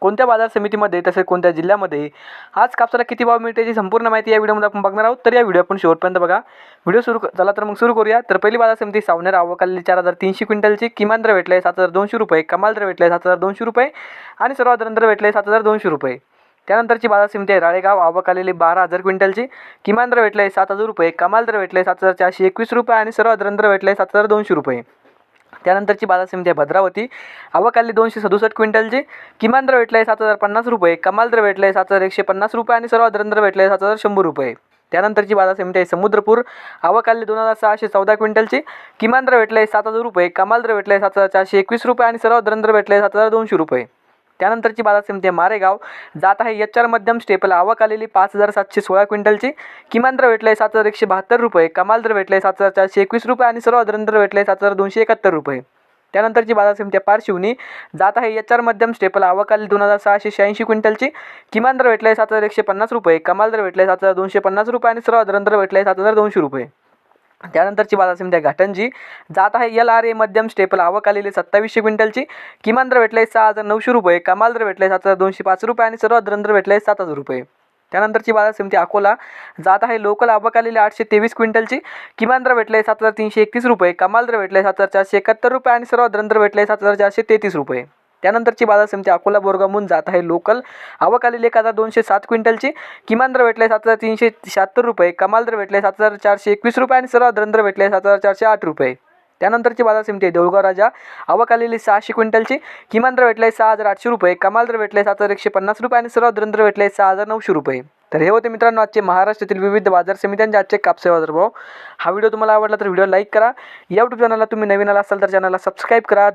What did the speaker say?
कोणत्या बाजार समितीमध्ये तसेच कोणत्या जिल्ह्यामध्ये आज कापसाला किती भाव मिळते याची संपूर्ण माहिती या व्हिडिओमध्ये आपण बघणार आहोत. तर या व्हिडिओ आपण शेवटपर्यंत बघा. व्हिडिओ सुरू झाला चला तर मग सुरू करूया. तर पहिली बाजार समिती सावनेर आवकाली चार हजार तीनशे क्विंटलची किमान दर भेटले सात हजार दोनशे रुपये कमाल दर भेटले सात हजार दोनशे रुपये आणि सर्वात दर भेटले सात हजार दोनशे रुपये. त्यानंतरची बाजार समिती आहे राळेगाव आवक आलेली बारा हजार क्विंटलची किमान दर भेटले सात हजार रुपये कमाल दर भेटले सात हजार चारशे एकवीस रुपये आणि सर्वात दर भेटले सात हजार दोनशे रुपये. त्यानंतरची बाजार समिती आहे भद्रावती. आवक आली दोनशे सदुसष्ट क्विंटलची किमान दर भेटले सात हजार पन्नास रुपये. कमाल दर भेटले सात हजार एकशे पन्नास रुपये आणि सर्वात दर भेटले सात हजार शंभर रुपये. त्यानंतरची बाजार समिती आहे समुद्रपूर. आवक आली दोन हजार सहाशे चौदा क्विंटलची किमान दर भेटले सात हजार रुपये. कमाल दर भेटले सात हजार चारशे एकवीस रुपये आणि सर्वात दर भेटले सात हजार दोनशे रुपये. त्यानंतरची बाजार समिती मारेगाव. जात आहे एच आर मध्यम स्टेपल. आवक आलेली पाच हजार सातशे सोळा क्विंटलची. किमान दर भेटले सात हजार एकशे बहात्तर रुपये. कमाल दर भेटले सात हजार चारशे एकवीस रुपये आणि सर्वात दर भेटले सात हजार दोनशे एकाहत्तर रुपये. त्यानंतरची बाजार समिती पारशिवनी. जात आहे एच आर मध्यम स्टेपल. आवक आली दोन हजार सहाशे शहाऐंशी क्विंटलची. किमान दर भेटले सात हजार एकशे पन्नास रुपये. कमाल दर भेटले सात हजार दोनशे पन्नास रुपये आणि सर्वात दर भेटले सात हजार दोनशे रुपये. त्यानंतरची बाजार समिती आहे घाटंजी. जात आहे एल आर ए मध्यम स्टेपल. आवक आलेली सत्तावीसशे क्विंटलची. किमान दर भेटले सहा हजार नऊशे रुपये. कमाल दर भेटले सात हजार दोनशे पाच रुपये आणि सर्वात दर भेटले सात हजार रुपये. त्यानंतरची बाजार समिती अकोला. जात आहे लोकल. आवक आलेली आठशे तेवीस क्विंटलची. किमान दर भेटले सात हजार तीनशे एकतीस रुपये. कमाल दर भेटले सात हजार चारशे एकाहत्तर रुपये आणि सर्वात दर भेटले सात हजार चारशे तेहतीस रुपये. त्यानंतरची बाजार समिती अकोला बोरगामून जात आहे लोकल. आवक आलेली एक हजार दोनशे सात क्विंटलची. किमान दर भेटले सात हजार तीनशे शहात्तर रुपये. कमाल दर भेटले सात हजार चारशे एकवीस रुपये आणि सर्वात दर भेटले सात हजार चारशे आठ रुपये. त्यानंतरची बाजार समिती आहे देऊळगाव राजा. आवक आलेली सहाशे क्विंटलची. किमान दर भेटले सहा हजार आठशे रुपये. कमाल दर भेटले सात हजार एकशे पन्नास रुपये आणि सर्वात दर भेटले सहा हजार नऊशे रुपये. तर हे होते मित्रांनो आजचे महाराष्ट्रातील विविध बाजार समित्यांचे आजचे कापसे बाजार भाव हा व्हिडिओ तुम्हाला आवडला तर व्हिडिओ लाईक करा. या यूट्यूब चॅनलला तुम्ही नवीन आला असाल तर चॅनलला सबस्क्राईब करा.